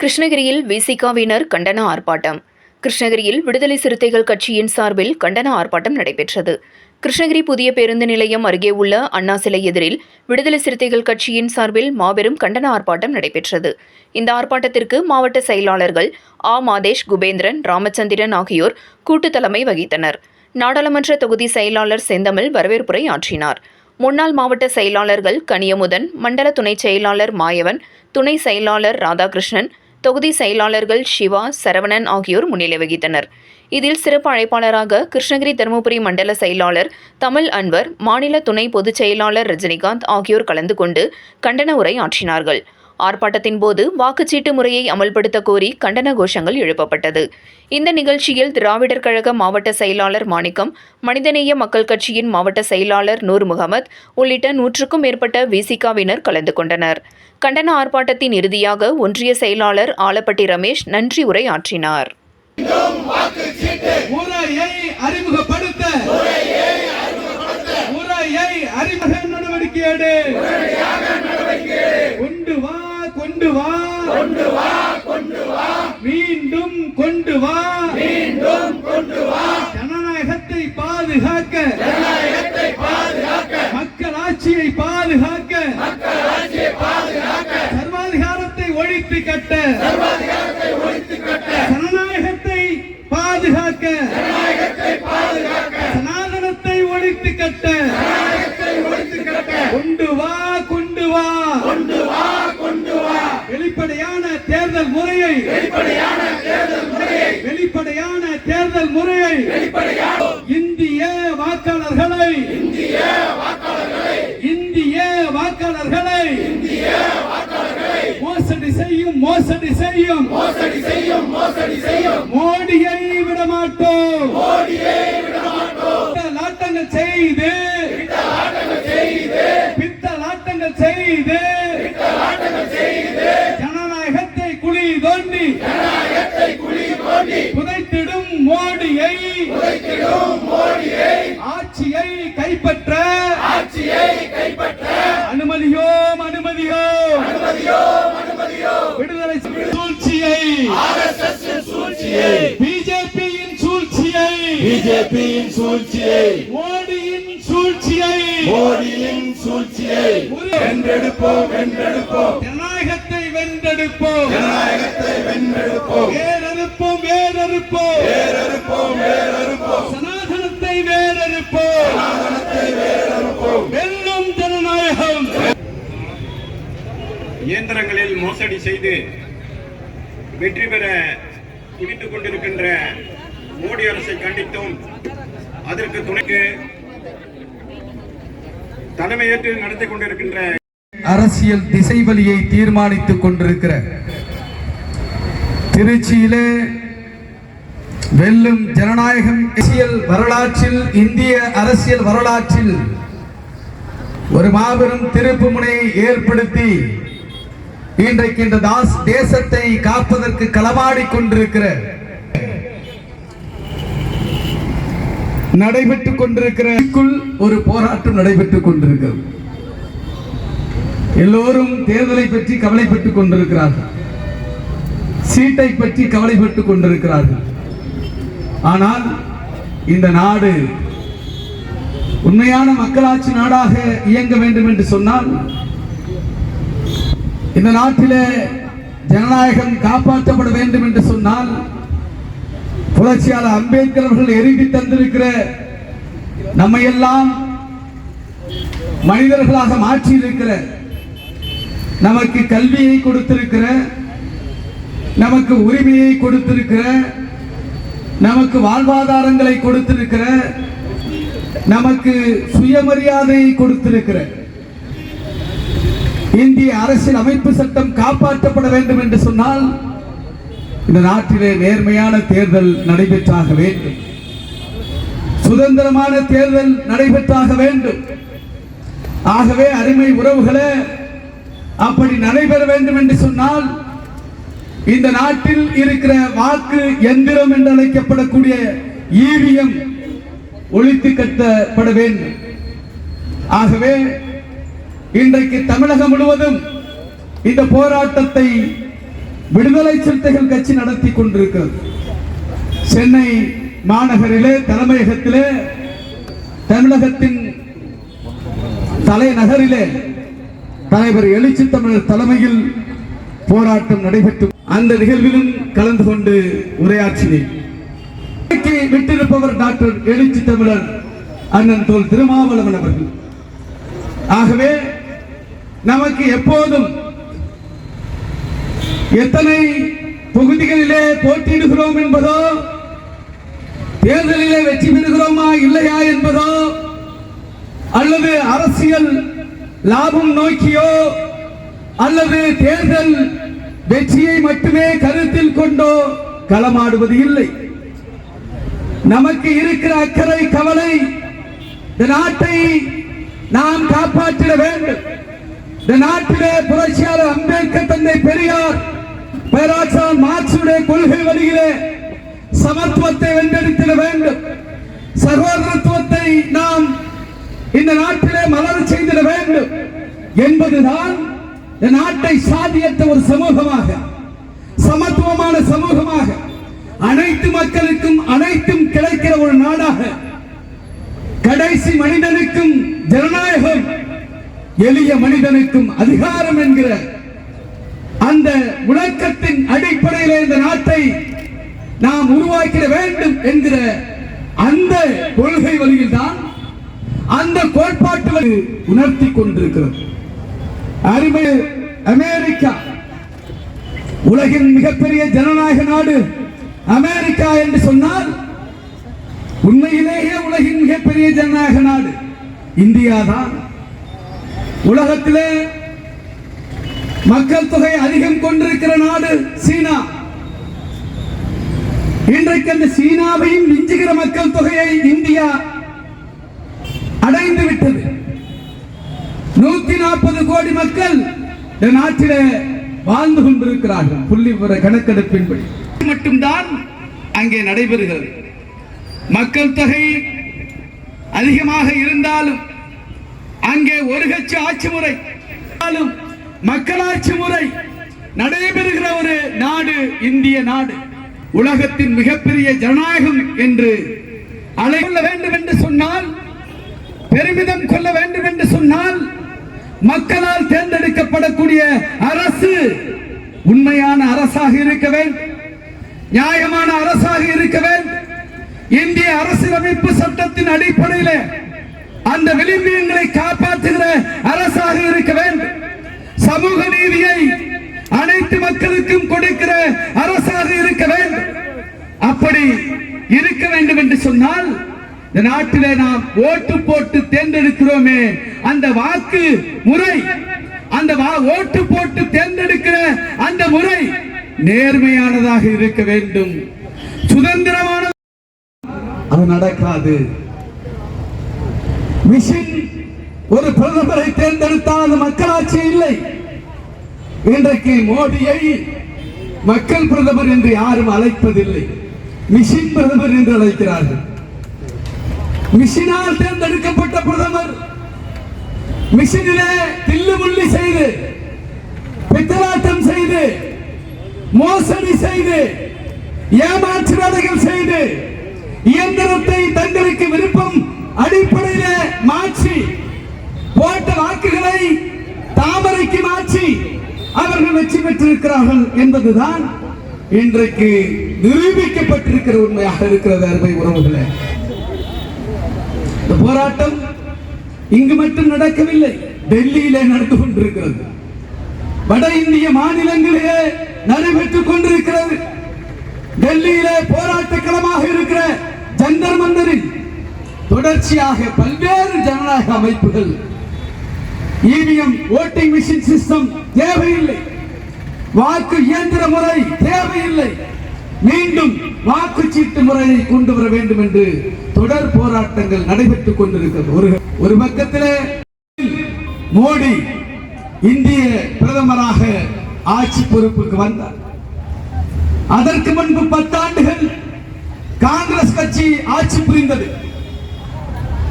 கிருஷ்ணகிரியில் விசிகாவினர் கண்டன ஆர்ப்பாட்டம். கிருஷ்ணகிரியில் விடுதலை சிறுத்தைகள் கட்சியின் சார்பில் கண்டன ஆர்ப்பாட்டம் நடைபெற்றது. கிருஷ்ணகிரி புதிய பேருந்து நிலையம் அருகே உள்ள அண்ணா சிலை எதிரில் விடுதலை சிறுத்தைகள் கட்சியின் சார்பில் மாபெரும் கண்டன ஆர்ப்பாட்டம் நடைபெற்றது. இந்த ஆர்ப்பாட்டத்திற்கு மாவட்ட செயலாளர்கள் ஆ. மாதேஷ் குபேந்திரன் ராமச்சந்திரன் ஆகியோர் கூட்டு தலைமை வகித்தனர். நாடாளுமன்ற தொகுதி செயலாளர் செந்தமிழ் வரவேற்புரை ஆற்றினார். முன்னாள் மாவட்ட செயலாளர்கள் கனியமுதன் மண்டல துணைச் செயலாளர் மாயவன் துணை செயலாளர் ராதாகிருஷ்ணன் தொகுதி செயலாளர்கள் சிவா சரவணன் ஆகியோர் முன்னிலை வகித்தனர். இதில் சிறப்பு அழைப்பாளராக கிருஷ்ணகிரி தருமபுரி மண்டல செயலாளர் தமிழ் அன்வர் மாநில துணை பொதுச் செயலாளர் ரஜினிகாந்த் ஆகியோர் கலந்து கொண்டு கண்டன உரை ஆற்றினார்கள். ஆர்ப்பாட்டத்தின் போது வாக்குச்சீட்டு முறையை அமல்படுத்த கோரி கண்டன கோஷங்கள் எழுப்பப்பட்டது. இந்த நிகழ்ச்சியில் திராவிடர் கழக மாவட்ட செயலாளர் மாணிக்கம் மனிதநேய மக்கள் கட்சியின் மாவட்ட செயலாளர் நூர் முகமது உள்ளிட்ட நூற்றுக்கும் மேற்பட்ட விசிகாவினர் கலந்து கொண்டனர். கண்டன ஆர்ப்பாட்டத்தின் இறுதியாக ஒன்றிய செயலாளர் ஆலப்பட்டி ரமேஷ் நன்றி உரை ஆற்றினார் கொண்டு வா கொண்டு வா கொண்டு வா மீண்டும் கொண்டு வா. மீண்டும் கொண்டு வா. ஜனநாயகத்தை பாதுகாக்க. ஜனநாயகத்தை பாதுகாக்க மக்கள் ஆட்சியை பாதுகாக்க மக்கள் ஆட்சியை பாதுகாக்க சர்வாதிகாரத்தை ஒழித்து கட்ட சர்வாதிகாரத்தை ஒழித்து கட்ட ஜனநாயகத்தை பாதுகாக்க ஜனநாயகத்தை பாதுகாக்க சனாதனத்தை ஒழித்து கட்ட சனாதனத்தை ஒழித்து கட்ட கொண்டு வா கொண்டு வா கொண்டு வா கொண்டு வா வெளிப்படையான தேர்தல் முறையை வெளிப்படையான தேர்தல் முறையை வெளிப்படையான தேர்தல் முறையை வெளிப்படையான இந்திய வாக்காளர்களை இந்திய வாக்காளர்களை இந்திய வாக்காளர்களை இந்திய வாக்காளர்களை மோசடி செய்யும் மோசடி செய்யும். மோசடி செய்யும் மோசடி செய்யும். மோடியை விட மாட்டோம் மோடியை விட மாட்டோம் பித்தலாட்டங்கள் செய்து. செய்து. பித்தலாட்டங்கள் செய்து. பித்தலாட்டங்கள் செய்து. ஜனநாயகத்தை குழி தோண்டி. ஜனநாயகத்தை குழி தோண்டி. புதைத்திடும் மோடியை. புதைத்திடும் மோடியை. ஆட்சியை கைப்பற்ற. ஆட்சியை கைப்பற்ற. அனுமதியோம் அனுமதியோம். அனுமதியோம் பிஜேபியின் சூழ்ச்சியை மோடியின் சூழ்ச்சியை மோடியின் சூழ்ச்சியை வென்றெடுப்போம் வென்றெடுப்போம். ஜனநாயகத்தை வென்றெடுப்போம். ஜனநாயகத்தை வென்றெடுப்போம். வேறறுப்போம் வேறறுப்போம். வேறறுப்போம் வேறறுப்போம். சனாதனத்தை வேறறுப்போம். வெல்லும் ஜனநாயகம். இயந்திரங்களில் மோசடி செய்து வெற்றி பெற துடித்துக் கொண்டிருக்கின்ற மோடி அரசை கண்டித்தும் அதற்கு துணைக்கு தலைமையேற்று நடத்தி கொண்டிருக்கின்ற அரசியல் திசைவலியை தீர்மானித்துக் கொண்டிருக்கிற திருச்சியிலே வெல்லும் ஜனநாயகம் அரசியல் வரலாற்றில் இந்திய அரசியல் வரலாற்றில் ஒரு மாபெரும் திருப்பு முனையை ஏற்படுத்தி இன்றைக்கு இந்த தாஸ் தேசத்தை காப்பதற்கு களமாடிக் கொண்டிருக்கிற நடைபெற்றுக் கொண்டிருக்கிற ஒரு போராட்டம் நடைபெற்றுக் கொண்டிருக்கிறது. எல்லோரும் தேர்தலை பற்றி கவலைப்பட்டுக் கொண்டிருக்கிறார்கள். சீட்டை பற்றி கவலைப்பட்டுக் கொண்டிருக்கிறார்கள். ஆனால் இந்த நாடு உண்மையான மக்களாட்சி நாடாக இயங்க வேண்டும் என்று சொன்னால் இந்த நாட்டிலே ஜனநாயகம் காப்பாற்றப்பட வேண்டும் என்று சொன்னால் புரட்சியாளர் அம்பேத்கர் அவர்கள் எழுதி தந்திருக்கிற நம்மையெல்லாம் மனிதர்களாக மாற்றி இருக்கிற நமக்கு கல்வியை கொடுத்திருக்கிற நமக்கு உரிமையை கொடுத்திருக்கிற நமக்கு வாழ்வாதாரங்களை கொடுத்திருக்கிற நமக்கு சுயமரியாதையை கொடுத்திருக்கிற இந்திய அரசியல் அமைப்பு சட்டம் காப்பாற்றப்பட வேண்டும் என்று சொன்னால் இந்த நாட்டிலே நேர்மையான தேர்தல் நடைபெற்றாக வேண்டும். சுதந்திரமான தேர்தல் நடைபெற்றாக வேண்டும். ஆகவே அருமை உறவுகளே அப்படி நடைபெற வேண்டும் என்று சொன்னால் இந்த நாட்டில் இருக்கிற வாக்கு எந்திரம் என்று அழைக்கப்படக்கூடிய ஈவிஎம் ஒழித்து கட்டப்பட வேண்டும். ஆகவே இன்றைக்கு தமிழகம் முழுவதும் இந்த போராட்டத்தை விடுதலை சிறுத்தைகள் கட்சி நடத்தி கொண்டிருக்கிறது. சென்னை மாநகரிலே தலைமையகத்திலே தமிழகத்தின் தலைநகரிலே தலைவர் எழுச்சி தமிழர் தலைமையில் போராட்டம் நடைபெற்று அந்த நிகழ்விலும் கலந்து கொண்டு உரையாற்றினேன். விட்டிருப்பவர் டாக்டர் எழுச்சி தமிழர் அண்ணன் தோல் திருமாவளவன் அவர்கள். ஆகவே நமக்கு எப்போதும் எத்தனை தொகுதிகளிலே போட்டியிடுகிறோம் என்பதோ தேர்தலிலே வெற்றி பெறுகிறோமா இல்லையா என்பதோ அல்லது அரசியல் லாபம் நோக்கியோ அல்லது தேர்தல் வெற்றியை மட்டுமே கருத்தில் கொண்டோ களமாடுவது இல்லை. நமக்கு இருக்கிற அக்கறை கவலை இந்த நாட்டை நாம் காப்பாற்றிட வேண்டும். இந்த நாட்டிலே புரட்சியாளர் அம்பேத்கர் தந்தை பெரியார் பேராசான் மார்க்சுடைய கொள்கை வழியிலே சமத்துவத்தை வென்றெடுத்திட வேண்டும். சகோதரத்துவத்தை நாம் இந்த நாட்டிலே மலர செய்திட வேண்டும் என்பதுதான் இந்த நாட்டை சாதியற்ற ஒரு சமூகமாக சமத்துவமான சமூகமாக அனைத்து மக்களுக்கும் அனைத்தும் கிடைக்கிற ஒரு நாடாக கடைசி மனிதனுக்கும் ஜனநாயகம் எளிய மனிதனுக்கும் அதிகாரம் என்கிற அந்த முழக்கத்தின் அடிப்படையில் இந்த நாட்டை நாம் உருவாக்கிட வேண்டும் என்கிற அந்த கொள்கை வழியில் தான் அந்த கோட்பாட்டு உணர்த்தி கொண்டிருக்கிறது. அருமை அமெரிக்கா உலகின் மிகப்பெரிய ஜனநாயக நாடு அமெரிக்கா என்று சொன்னால் உண்மையிலேயே உலகின் மிகப்பெரிய ஜனநாயக நாடு இந்தியா தான் உலகத்திலே மக்கள் தொகை அதிகம் கொண்டிருக்கிற நாடு சீனா. இன்றைக்கு அந்த சீனாவையும் மிஞ்சுகிற மக்கள் தொகையை இந்தியா அடைந்து விட்டது. நூத்தி நாற்பது கோடி மக்கள் இந்த நாட்டிலே வாழ்ந்து கொண்டிருக்கிறார்கள். புள்ளி விவர கணக்கெடுப்பின்படி. மட்டும்தான் அங்கே நடைபெறுகிறது. மக்கள் தொகை அதிகமாக இருந்தாலும் அங்கே ஒரு கட்சி ஆட்சி முறை. மக்களாட்சி முறை நடைபெறுகிற ஒரு நாடு இந்திய நாடு. உலகத்தின் மிகப்பெரிய ஜனநாயகம் என்று அழைக்க வேண்டும் என்று சொன்னால் பெருமிதம் கொள்ள வேண்டும் என்று சொன்னால் மக்களால் தேர்ந்தெடுக்கப்படக்கூடிய அரசு உண்மையான அரசாக இருக்க வேண்டும். நியாயமான அரசாக இருக்க வேண்டும். இந்திய அரசியலமைப்பு சட்டத்தின் அடிப்படையில் அந்த விளிம்பியங்களை காப்பாற்றுகிற அரசாக இருக்க வேண்டும். சமூக நீதியை அனைத்து மக்களுக்கும் கொடுக்கிற அரசாக இருக்க வேண்டும். அப்படி இருக்க வேண்டும் என்று சொன்னால் இந்த நாட்டிலே நாம் ஓட்டு போட்டு தேர்ந்தெடுக்கிறோமே அந்த வாக்கு முறை அந்த வா- ஓட்டு போட்டு தேர்ந்தெடுக்கிற அந்த முறை நேர்மையானதாக இருக்க வேண்டும். சுதந்திரமான அது நடக்காது. மிஷின் ஒரு பிரதமரை தேர்ந்தெடுத்தால் அது மக்களாட்சி இல்லை. இன்றைக்கு மோடியை மக்கள் பிரதமர் என்று யாரும் அழைப்பதில்லை. மிஷின் பிரதமர் என்று அழைக்கிறார்கள். மிஷினால் தேர்ந்தெடுக்கப்பட்ட பிரதமர் மிஷினிலே தில்லுமுள்ளி செய்து பித்தலாட்டம் செய்து மோசடி செய்து ஏமாற்று வேலைகள் செய்து இயந்திரத்தை தங்களுக்கு விருப்பம் அடிப்படையில மாற்றி போட்ட வாக்குகளை தாமரைக்கு மாற்றி அவர்கள் வெற்றி பெற்றிருக்கிறார்கள் என்பதுதான் இன்றைக்கு நிரூபிக்கப்பட்டிருக்கிற உண்மையாக இருக்கிறது அருமை உறவுகளே. இந்த போராட்டம் இங்கு மட்டும் நடக்கவில்லை டெல்லியிலே நடந்து கொண்டிருக்கிறது. வட இந்திய மாநிலங்களிலே நடைபெற்றுக் கொண்டிருக்கிறது. டெல்லியிலே போராட்ட களமாக இருக்கிற ஜந்தர் மந்தரில் தொடர்ச்சியாக பல்வேறு ஜனநாயக அமைப்புகள் இவிஎம் ஓட்டிங் மிஷின் சிஸ்டம் தேவையில்லை. வாக்கு இயந்திர முறை தேவையில்லை. மீண்டும் வாக்குச்சீட்டு முறையை கொண்டு வர வேண்டும் என்று தொடர் போராட்டங்கள் நடைபெற்றுக் கொண்டிருக்கிறது. ஒரு ஒரு பக்கத்திலே மோடி இந்திய பிரதமராக ஆட்சி பொறுப்புக்கு வந்தார். அதற்கு முன்பு பத்தாண்டுகள் காங்கிரஸ் கட்சி ஆட்சி புரிந்தது.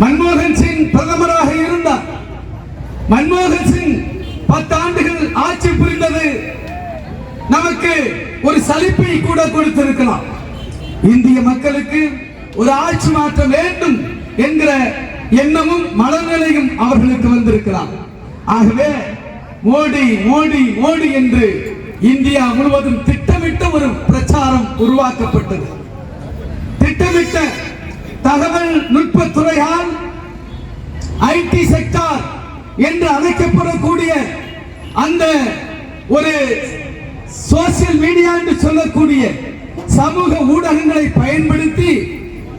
மன்மோகன் சிங் பிரதமராக இருந்தார். மன்மோகன் சிங் பத்தாண்டுகள் ஆட்சி புரிந்தது. நமக்கு ஒரு சலிப்பை கூட கொடுத்திருக்கலாம். இந்திய மக்களுக்கு ஒரு ஆட்சி மாற்றம் வேண்டும் என்கிற எண்ணமும் மனநிலையும் அவர்களுக்கு வந்திருக்கலாம். ஆகவே மோடி மோடி மோடி என்று இந்தியா முழுவதும் திட்டமிட்ட ஒரு பிரச்சாரம் உருவாக்கப்பட்டது. திட்டமிட்ட தகவல் நுட்பத்துறையால் ஐடி செக்டார் என்று அழைக்கப்படக்கூடிய அந்த ஒரு சோசியல் மீடியா என்று சொல்லக்கூடிய சமூக ஊடகங்களை பயன்படுத்தி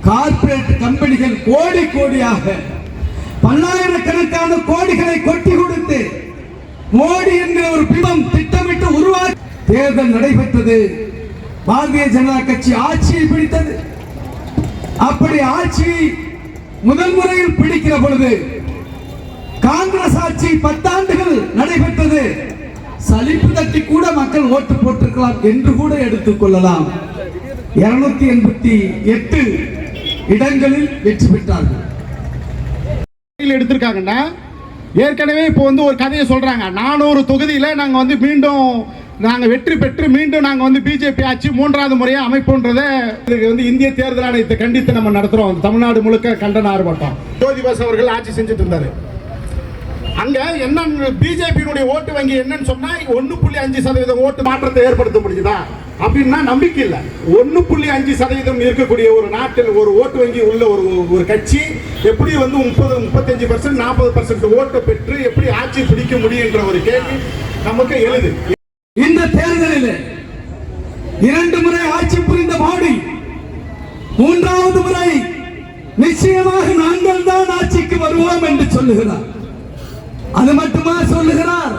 கார்ப்பரேட் கம்பெனிகள் கோடி கோடியாக பல்லாயிரக்கணக்கான கோடிகளை கொட்டி கொடுத்து மோடி என்கிற ஒரு பிம்பம் திட்டமிட்டு உருவாக்கி தேர்தல் நடைபெற்றது. பாரதிய ஜனதா கட்சி ஆட்சியை பிடித்தது. அப்படி ஆட்சி முதல் முறையில் பிடிக்கிற பொழுது காங்கிரஸ் ஆட்சி பத்தாண்டுகள் நடைபெற்றது. சலிப்பு தட்டி கூட மக்கள் ஓட்டு போட்டிருக்கலாம் என்று கூட எடுத்துக் கொள்ளலாம். இருநூத்தி எண்பத்தி எட்டு இடங்களில் வெற்றி பெற்றார்கள். எடுத்திருக்காங்கன்னா ஏற்கனவே இப்போ வந்து ஒரு கதையை சொல்றாங்க. நானூறு தொகுதியில நாங்க வந்து மீண்டும் நாங்கள் வெற்றி பெற்று மீண்டும் நாங்கள் வந்து பிஜேபி ஆட்சி மூன்றாவது முறையாக அமைப்புன்றதை இதுக்கு வந்து இந்திய தேர்தல் ஆணையத்தை கண்டித்து நம்ம நடத்துகிறோம் தமிழ்நாடு முழுக்க கண்டன ஆர்ப்பாட்டம். ஜோதிபாஸ் அவர்கள் ஆட்சி செஞ்சுட்டு இருந்தார். அங்க என்ன பிஜேபியினுடைய ஓட்டு வங்கி என்னன்னு சொன்னா ஒன்னு புள்ளி அஞ்சு சதவீதம் ஓட்டு மாற்றத்தை ஏற்படுத்த முடியுதா அப்படின்னா நம்பிக்கை இல்லை. ஒன்னு புள்ளி அஞ்சு சதவீதம் இருக்கக்கூடிய ஒரு நாட்டில் ஒரு ஓட்டு வங்கி உள்ள ஒரு ஒரு கட்சி எப்படி வந்து முப்பது முப்பத்தஞ்சு பர்சன்ட் நாற்பது பர்சன்ட் ஓட்டை பெற்று எப்படி ஆட்சி பிடிக்க முடியுன்ற ஒரு கேள்வி நமக்கு எழுது. இந்த தேர்தலில் இரண்டு முறை ஆட்சி புரிந்த மோடி மூன்றாவது முறை நிச்சயமாக நாங்கள் தான் ஆட்சிக்கு வருவோம் என்று சொல்லுகிறார். அது மட்டுமா சொல்லுகிறார்?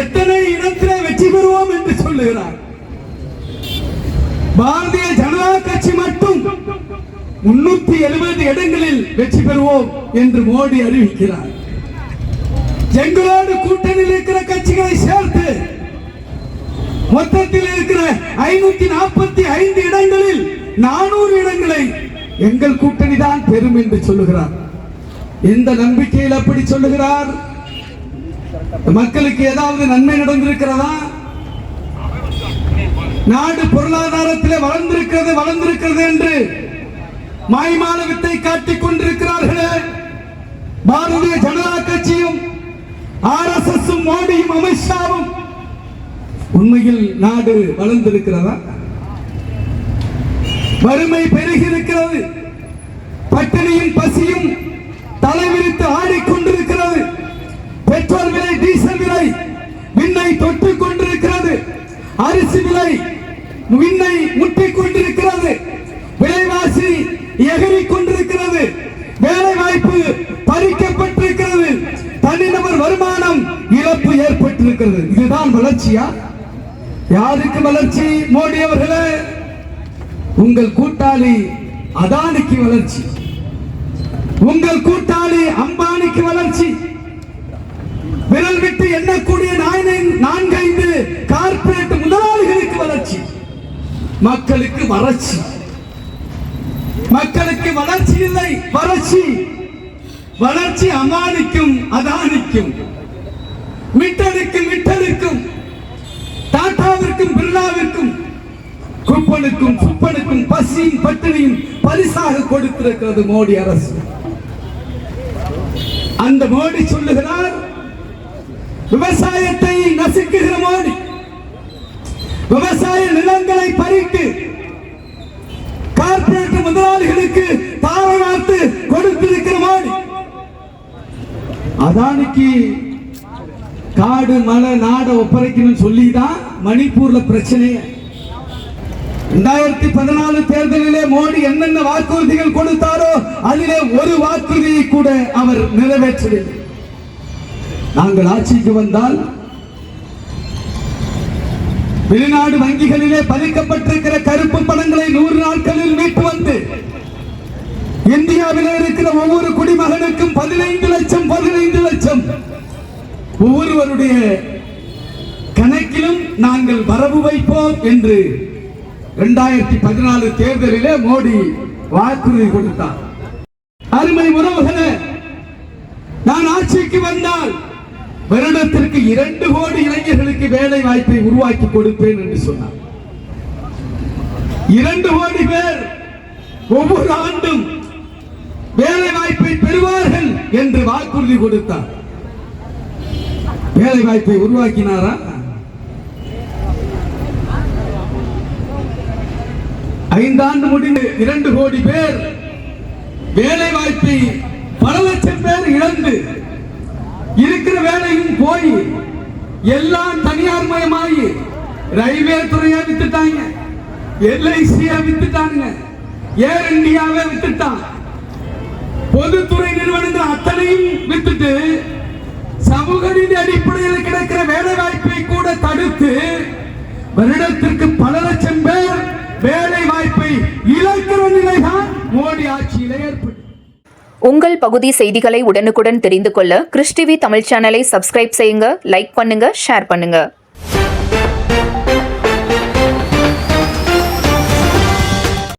எத்தனை இடத்திலே வெற்றி பெறுவோம் என்று சொல்லுகிறார். பாரதிய ஜனதா கட்சி மட்டும் முன்னூத்தி எழுபது இடங்களில் வெற்றி பெறுவோம் என்று மோடி அறிவிக்கிறார். எங்களோடு கூட்டணியில் இருக்கிற கட்சிகளை சேர்த்து மொத்தத்தில் இருக்கிற ஐநூத்தி நாற்பத்தி ஐந்து இடங்களில் நானூறு இடங்களை எங்கள் கூட்டணி தான் பெறும் என்று சொல்லுகிறார். எந்த நம்பிக்கையில் அப்படி சொல்லுகிறார்? மக்களுக்கு ஏதாவது நன்மை நடந்திருக்கிறதா? நாடு பொருளாதாரத்தில் வளர்ந்திருக்கிறது வளர்ந்திருக்கிறது என்று மாய்மானவத்தை காட்டிக் கொண்டிருக்கிறார்களே. பாரதிய ஜனதா கட்சியும் ஆர் எஸ் எஸ் மோடியும் அமித்ஷாவும் உண்மையில் நாடு வளர்ந்திருக்கிறதா? வறுமை பெருகி இருக்கிறது. பட்டினியும் பசியும் தலைவிரித்து ஆடிக்கொண்டிருக்கிறது. பெட்ரோல் விலை டீசல் விலை விண்ணை தொட்டுக் கொண்டிருக்கிறது. அரிசி விலை விண்ணை முட்டிக் கொண்டிருக்கிறது. விலைவாசி எகிறிக் கொண்டிருக்கிறது. வேலை வாய்ப்பு பறிக்கப்பட்டிருக்கிறது. தனிநபர் வருமானம் இழப்பு ஏற்பட்டிருக்கிறது. இதுதான் வளர்ச்சியா? யாருக்கு வளர்ச்சி? மோடி அவர்களே உங்கள் கூட்டாளி அதானிக்கு வளர்ச்சி. உங்கள் கூட்டாளி அம்பானிக்கு வளர்ச்சி. விரல் விட்டு எண்ணக்கூடிய நான்கைந்து கார்பரேட் முதலாளிகளுக்கு வளர்ச்சி. மக்களுக்கு வறட்சி. மக்களுக்கு வளர்ச்சி இல்லை வறட்சி. வளர்ச்சி அமானிக்கும் அதானிக்கும். மிட்டலுக்கும் மிட்டலுக்கும் டாட்டாவிற்கும் பிர்லாவிற்கும் குப்பனுக்கும் சுப்பனுக்கும் பசியும் பட்டினியும் பரிசாக கொடுத்திருக்கிறது மோடி அரசு. அந்த மோடி சொல்லுகிறார் விவசாயத்தை நசுக்குகிற மோடி விவசாய நிலங்களை பறித்து கார்பரேட் முதலாளிகளுக்கு தாரை வார்த்து கொடுத்திருக்கிற மோடி. அதானிக்கு காடு மலை நாடை ஒப்படைக்கணும்னு சொல்லி தான் மணிப்பூர்ல பிரச்சனையை. ரெண்டாயிரத்தி பதினாலு தேர்தலிலே மோடி என்னென்ன வாக்குறுதிகள் கொடுத்தாரோ அதிலே ஒரு வாக்குறுதியை கூட அவர் நிறைவேற்றவில்லை. நாங்கள் ஆட்சிக்கு வந்தால் வெளிநாடு வங்கிகளிலே பதிக்கப்பட்டிருக்கிற கருப்பு பணங்களை நூறு நாட்களில் மீட்டு வந்து இந்தியாவில் இருக்கிற ஒவ்வொரு குடிமகனுக்கும் பதினைந்து லட்சம் பதினைந்து லட்சம். ஒவ்வொருவருடைய கணக்கிலும் நாங்கள் வரவு வைப்போம் என்று இரண்டாயிரத்தி பதினாலு தேர்தலிலே மோடி வாக்குறுதி கொடுத்தார். அருமை உறவுகளே நான் ஆட்சிக்கு வந்தால் வருடத்திற்கு இரண்டு கோடி இளைஞர்களுக்கு வேலை வாய்ப்பை உருவாக்கி கொடுப்பேன் என்று சொன்னார். இரண்டு கோடி பேர் ஒவ்வொரு ஆண்டும் வேலை வாய்ப்பை பெறுவார்கள் என்று வாக்குறுதி கொடுத்தார். வேலை வாய்ப்பை உருவாக்கினாரா? ஐந்தாண்டு முடிந்து இரண்டு கோடி பேர் வேலை வாய்ப்பை பல லட்சம் பேர் இழந்து இருக்கிற வேலையும் போய் எல்லாம் தனியார் மயமாகி ரயில்வே துறையை வித்துட்டாங்க. எல்ஐசியை வித்துட்டாங்க ஏர் இந்தியாவை வித்துட்டான். பொதுத்துறை நிறுவனங்கள் அத்தனையும் வித்துட்டு சமூக நீதி அடிப்படையில் கிடைக்கிற வேலை வாய்ப்பை கூட தடுத்து வருடத்திற்கு பல லட்சம் பேர் வேலை வாய்ப்பை இழக்கிற நிலைதான் மோடி ஆட்சியில ஏற்பட்டு. உங்கள் பகுதி செய்திகளை உடனுக்குடன் தெரிந்து கொள்ள கிறிஸ்டிவி தமிழ் சேனலை சப்ஸ்கிரைப் செய்யுங்க லைக் பண்ணுங்க ஷேர் பண்ணுங்க.